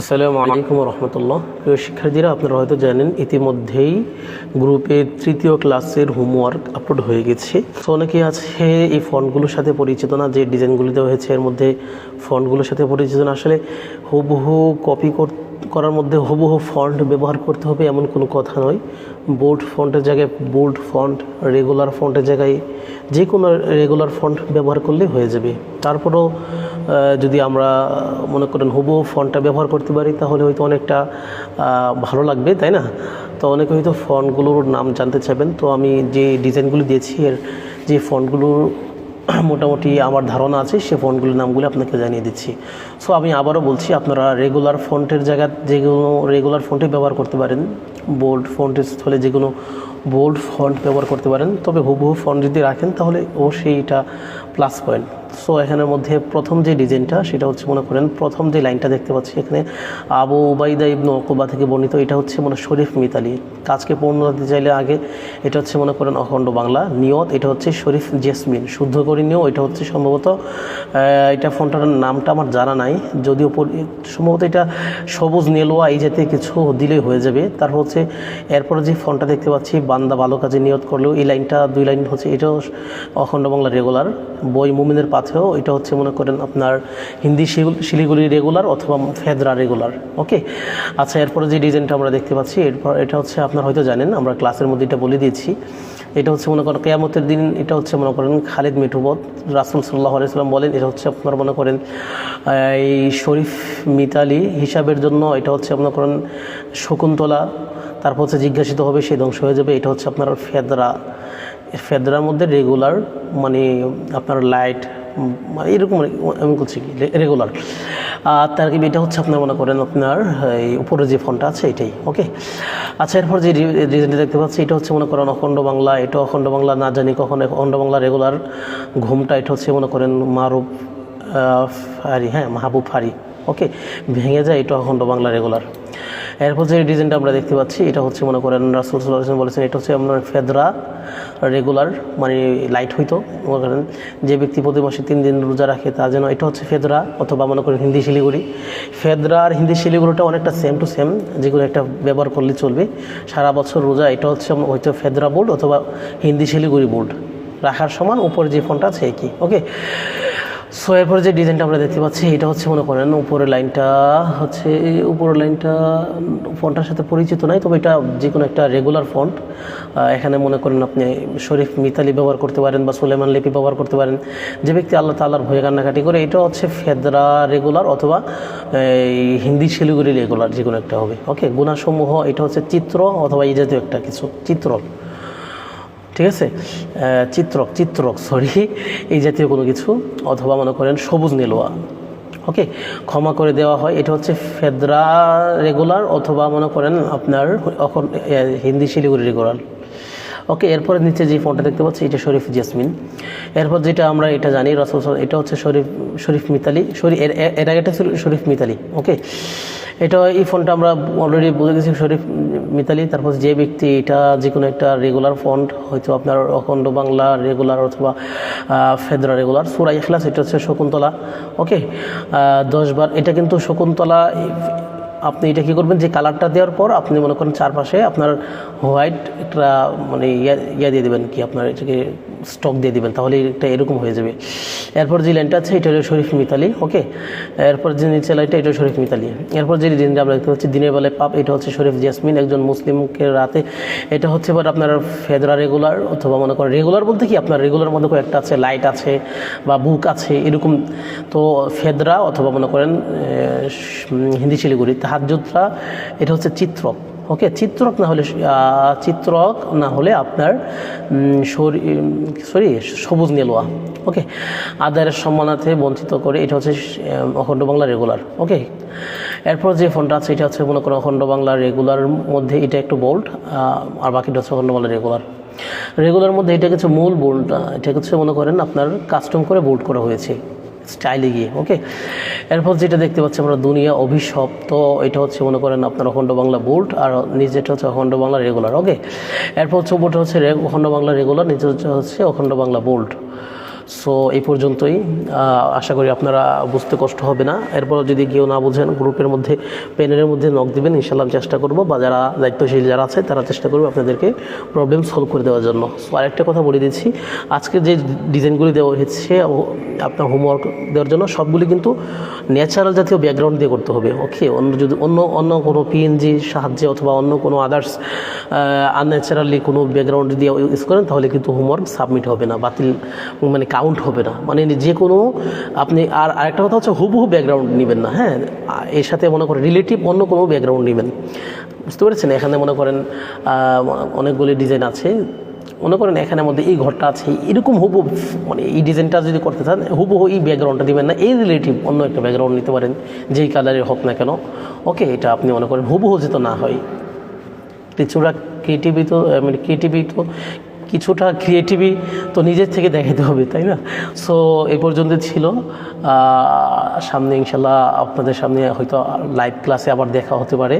আসসালামু আলাইকুম রহমতুল্লাহ প্রিয় শিক্ষার্থীরা, আপনারা হয়তো জানেন, ইতিমধ্যেই গ্রুপে তৃতীয় ক্লাসের হোমওয়ার্ক আপলোড হয়ে গেছে। তো অনেকে আছে এই ফন্টগুলোর সাথে পরিচিত না, যে ডিজাইনগুলি দেওয়া হয়েছে, এর মধ্যে ফন্টগুলোর সাথে পরিচিত না। আসলে হুবহু কপি করার মধ্যে হুবহু ফন্ট ব্যবহার করতে হবে, এমন কোনো কথা নয়। বোল্ড ফন্টের জায়গায় বোল্ড ফন্ট রেগুলার ফন্টের জায়গায় যে কোনো রেগুলার ফন্ট ব্যবহার করলে হয়ে যাবে। তারপরেও যদি আমরা মনে করেন হুবহু ফন্টটা ব্যবহার করতে পারি, তাহলে হয়তো অনেকটা ভালো লাগবে, তাই না? তো অনেকে হয়তো ফন্টগুলোর নাম জানতে চাইবেন। তো আমি যে ডিজাইনগুলো দিয়েছি, এর যে ফন্টগুলোর মোটামুটি আমার ধারণা আছে, সে ফোনগুলির নামগুলো আপনাকে জানিয়ে দিচ্ছি। সো আমি আবারও বলছি, আপনারা রেগুলার ফন্টের জায়গা কোনো রেগুলার ফন্টে ব্যবহার করতে পারেন। বোল্ড ফন্টের স্থলে কোনো বোল্ড ফন্ট ব্যবহার করতে পারেন। তবে হুবহু ফন্ট যদি রাখেন, তাহলে অবশ্যই এটা প্লাস পয়েন্ট সো এখানের মধ্যে প্রথম যে ডিজাইনটা, সেটা হচ্ছে মনে করেন প্রথম যে লাইনটা দেখতে পাচ্ছি এখানে, আবু উবাইদা ইবনু অকুবা থেকে বর্ণিত, এটা হচ্ছে মনে শরীফ মিতালি কাজকে পূর্ণ দিতে চাইলে আগে, এটা হচ্ছে মনে করেন অখণ্ড বাংলা, নিয়ত এটা হচ্ছে শরীফ জেসমিন। শুদ্ধ করে নিয়েও এটা হচ্ছে সম্ভবত এটা ফোনটার নামটা আমার জানা নাই, যদিও সম্ভবত এটা সবুজ নেলোয়া এই জাতীয় কিছু দিলেই হয়ে যাবে। তারপর হচ্ছে, এরপরে যে ফোনটা দেখতে পাচ্ছি, বান্দা ভালো কাজে নিয়ত করলেও এই লাইনটা, দুই লাইন হচ্ছে, এটাও অখণ্ড বাংলা রেগুলার বই মুমিনের পাথেও এটা হচ্ছে মনে করেন আপনার হিন্দি শিল- শিলিগুড়ি রেগুলার অথবা ফেদরা রেগুলার ওকে আচ্ছা এরপরে যে ডিজাইনটা আমরা দেখতে পাচ্ছি, এরপর এটা হচ্ছে আপনার হয়তো জানেন, আমরা ক্লাসের মধ্যে এটা বলে দিয়েছি। এটা হচ্ছে মনে করেন কেয়ামতের দিন, এটা হচ্ছে মনে করেন খালিদ মিঠুবত রাসুল সাল্লাহ আলাইসাল্লাম বলেন, এটা হচ্ছে আপনার মনে করেন এই শরীফ মিতালি হিসাবের জন্য, এটা হচ্ছে মনে করেন শকুন্তলা, তারপর হচ্ছে জিজ্ঞাসিত হবে সে ধ্বংস হয়ে যাবে, এটা হচ্ছে আপনার ফেদরা। ফেদরার মধ্যে রেগুলার মানে আপনার লাইট এরকম আমি করছি কি রেগুলার আর তার কি এটা হচ্ছে আপনার মনে করেন আপনার, এই উপরে যে ফোনটা আছে এটাই ওকে আচ্ছা এরপর যে ডিজাইনটা দেখতে পাচ্ছি, এটা হচ্ছে মনে করেন অখণ্ড বাংলা, এটা অখণ্ড বাংলা, না জানি কখন অখণ্ড বাংলা রেগুলার ঘুমটা, এটা হচ্ছে মনে করেন মারুফ ফারি হ্যাঁ মাহবুব ফারি ওকে ভেঙে যায়, এটা অখণ্ড বাংলা রেগুলার এরপর যে ডিজাইনটা আমরা দেখতে পাচ্ছি, এটা হচ্ছে মনে করেন রাসুল সাল্লাহ বলেছেন, এটা হচ্ছে আপনার ফেদরা রেগুলার মানে লাইট হইতো, মনে করেন। যে ব্যক্তি প্রতি মাসে তিন দিন রোজা রাখে তা যেন এটা হচ্ছে ফেদরা, অথবা মনে করেন হিন্দি শিলিগুড়ি। ফেদরা আর হিন্দি শিলিগুড়িটা অনেকটা সেম টু সেম যেগুলো একটা ব্যবহার করলে চলবে। সারা বছর রোজা, এটা হচ্ছে হয়তো ফেদরা বোল্ড অথবা হিন্দি শিলিগুড়ি বোল্ড রাখার সমান উপরে যে ফোনটা আছে একই ওকে সো এরপরে যে ডিজাইনটা আমরা দেখতে পাচ্ছি, এটা হচ্ছে মনে করেন উপরের লাইনটা হচ্ছে উপরের লাইনটা ফন্টটার সাথে পরিচিত নাই, তবে এটা যে কোনো একটা রেগুলার ফন্ট এখানে মনে করেন আপনি শরীফ মিতালি ব্যবহার করতে পারেন বা সুলেমান লিপি ব্যবহার করতে পারেন। যে ব্যক্তি আল্লাহ তাল্লাহর ভয়ে কান্নাকাটি করে, এটা হচ্ছে ফেদরা রেগুলার অথবা হিন্দি শিলিগুড়ি রেগুলার যে কোনো একটা হবে। ওকে গুণাসমূহ, এটা হচ্ছে চিত্র অথবা এই জাতীয় একটা কিছু চিত্র ঠিক আছে? চিত্রক চিত্রক সরি এই জাতীয় কোনো কিছু, অথবা মনে করেন সবুজ নেলোয়া ওকে ক্ষমা করে দেওয়া হয়, এটা হচ্ছে ফেদরা রেগুলার অথবা মনে করেন আপনার হিন্দি শিলিগুড়ি রেগুলার ওকে এরপরে নিচে যে ফোনটা দেখতে পাচ্ছি, এটা শরীফ জেসমিন। এরপর যেটা আমরা এটা জানি, রসুল সাল- এটা হচ্ছে শরীফ শরীফ মিতালি শরীফ এর এর আগেটা ছিল শরীফ মিতালি ওকে এটা এই ফোনটা আমরা অলরেডি বুঝে গেছি, শরীফ মিতালি। তারপর যে ব্যক্তি এটা যে কোনো একটা রেগুলার ফন্ট হয়তো আপনার অখণ্ড বাংলা রেগুলার অথবা ফেদরা রেগুলার সুরা ইখলাস এটা হচ্ছে শকুন্তলা, ওকে? দশ বার, এটা কিন্তু শকুন্তলা, আপনি এটা কী করবেন, যে কালারটা দেওয়ার পর আপনি মনে করেন চারপাশে আপনার হোয়াইট একটা মানে ইয়া ইয়া দিয়ে দেবেন কি আপনার এটাকে স্টক দিয়ে দিবেন, তাহলে এটা এরকম হয়ে যাবে। এরপর যে লাইনটা আছে, এটা হলো শরীফ মিতালি ওকে এরপর যে নিচে লাইনটা এটা শরীফ মিতালি। এরপর যে ডিজাইনটা আমরা দেখতে পাচ্ছি, দিনের বেলায় পাপ, এটা হচ্ছে শরীফ জাসমিন একজন মুসলিমকে রাতে, এটা হচ্ছে এবার আপনার ফেদরা রেগুলার অথবা মনে করেন রেগুলার বলতে কি, আপনার রেগুলার মধ্যে কয়েকটা আছে লাইট আছে বা বুক আছে, এরকম। তো ফেদরা অথবা মনে করেন হিন্দি শিলিগুড়ি তাহাজুদরা এটা হচ্ছে চিত্রক ওকে, চিত্রক না হলে চিত্রক না হলে আপনার সরি, সবুজ নেলোয়া, ওকে, আদায়ের সম্মানার্থে বঞ্চিত করে, এটা হচ্ছে অখণ্ড বাংলা রেগুলার ওকে, এরপর যে ফোনটা আছে, এটা হচ্ছে মনে করেন অখণ্ড বাংলা রেগুলার মধ্যে এটা একটু বোল্ড আর বাকিটা হচ্ছে অখণ্ড বাংলা রেগুলার রেগুলার মধ্যে এটা কিছু মূল বোল্ড এটা হচ্ছে মনে করেন আপনার কাস্টম করে বোল্ড করা হয়েছে স্টাইলে গিয়ে, ওকে এরপর যেটা দেখতে পাচ্ছি আমরা দুনিয়া অভিশপ্ত, এটা হচ্ছে মনে করেন আপনার অখণ্ড বাংলা বোল্ট আর নিজেটা হচ্ছে অখণ্ড বাংলা রেগুলার ওকে এরপর হচ্ছে ওপরটা হচ্ছে অখণ্ড বাংলা রেগুলার নিজের হচ্ছে অখণ্ড বাংলা বোল্ট সো এই পর্যন্তই। আশা করি আপনারা বুঝতে কষ্ট হবে না। এরপর যদি কেউ না বুঝেন, গ্রুপের মধ্যে প্যানেলের মধ্যে নক দেবেন ইনশাল্লাহ চেষ্টা করব। বা যারা দায়িত্বশীল যারা আছে, তারা চেষ্টা করবে আপনাদেরকে প্রবলেম সলভ করে দেওয়ার জন্য। সো আরেকটা কথা বলে দিচ্ছি। আজকে যে ডিজাইনগুলি দেওয়া হয়েছে আপনার হোমওয়ার্ক দেওয়ার জন্য, সবগুলি কিন্তু ন্যাচারাল জাতীয় ব্যাকগ্রাউন্ড দিয়ে করতে হবে ওকে অন্য যদি, অন্য অন্য কোনো পিএনজি সাহায্যে অথবা অন্য কোনো আদার্স আনন্যাচারালি কোনো ব্যাকগ্রাউন্ড দিয়ে ইউজ করেন, তাহলে কিন্তু হোমওয়ার্ক সাবমিট হবে না। বাতিল মানে কাউন্ট হবে না। মানে যে কোনো আপনি আর আরেকটা কথা হচ্ছে হুবহু ব্যাকগ্রাউন্ড নেবেন না হ্যাঁ? এর সাথে মনে করেন রিলেটিভ অন্য কোনো ব্যাকগ্রাউন্ড নেবেন। বুঝতে পেরেছেন? এখানে মনে করেন অনেকগুলি ডিজাইন আছে। মনে করেন এখানের মধ্যে এই ঘরটা আছে, এরকম হুবহু মানে এই ডিজাইনটা যদি করতে চান, হুবহু এই ব্যাকগ্রাউন্ডটা দিবেন না। এই রিলেটিভ অন্য একটা ব্যাকগ্রাউন্ড নিতে পারেন, যেই কালারের হোক না কেন। ওকে, এটা আপনি মনে করেন হুবহু যেতে না হয়। কিছুটা ক্রিয়েটিভি তো মানে ক্রিয়েটিভি তো কিছুটা ক্রিয়েটিভি তো নিজের থেকে দেখাতে হবে, তাই না? সো এ পর্যন্ত ছিল। সামনে ইনশাল্লাহ আপনাদের সামনে হয়তো লাইভ ক্লাসে আবার দেখা হতে পারে।